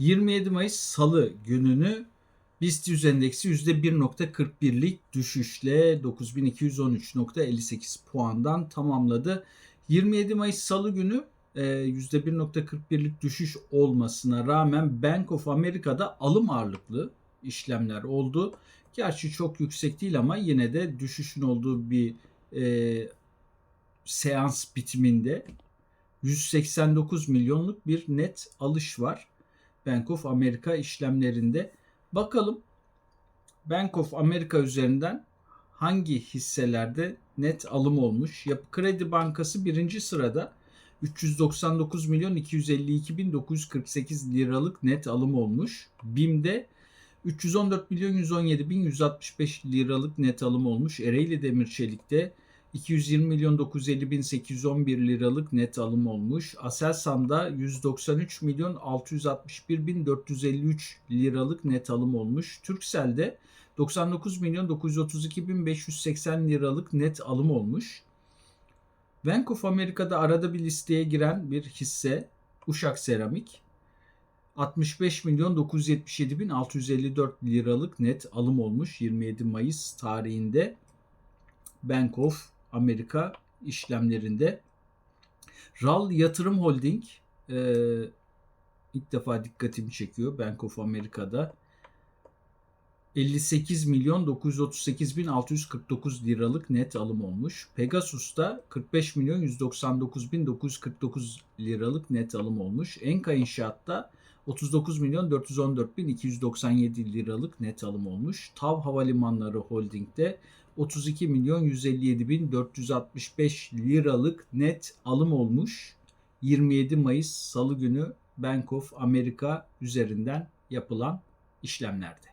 27 Mayıs Salı gününü BIST 100 endeksi %1.41'lik düşüşle 9213.58 puandan tamamladı. 27 Mayıs Salı günü e, %1.41'lik düşüş olmasına rağmen Bank of America'da alım ağırlıklı işlemler oldu. Gerçi çok yüksek değil ama yine de düşüşün olduğu bir e, seans bitiminde 189 milyonluk bir net alış var. Bank of America işlemlerinde. Bakalım Bank of America üzerinden hangi hisselerde net alım olmuş? Yapı Kredi Bankası birinci sırada 399 milyon 252 bin 948 liralık net alım olmuş. BİM'de 314 milyon 117 bin 165 liralık net alım olmuş. Ereğli Demir Çelik'te 220 milyon 950 bin 811 liralık net alım olmuş. Aselsan'da 193 milyon 661 bin 453 liralık net alım olmuş. Turkcell'de 99 milyon 932 bin 580 liralık net alım olmuş. Bank of America'da arada bir listeye giren bir hisse Uşak Seramik. 65 milyon 977 bin 654 liralık net alım olmuş 27 Mayıs tarihinde Bank of Amerika işlemlerinde. RAL Yatırım Holding e, ilk defa dikkatimi çekiyor Bank of Amerika'da. 58 milyon 938 bin 649 liralık net alım olmuş. Pegasus'ta 45 milyon 199 bin 949 liralık net alım olmuş. Enka İnşaat'ta 39 milyon 414 bin 297 liralık net alım olmuş. TAV Havalimanları Holding'de 32 milyon 157 bin 465 liralık net alım olmuş. 27 Mayıs Salı günü Bank of America üzerinden yapılan işlemlerde.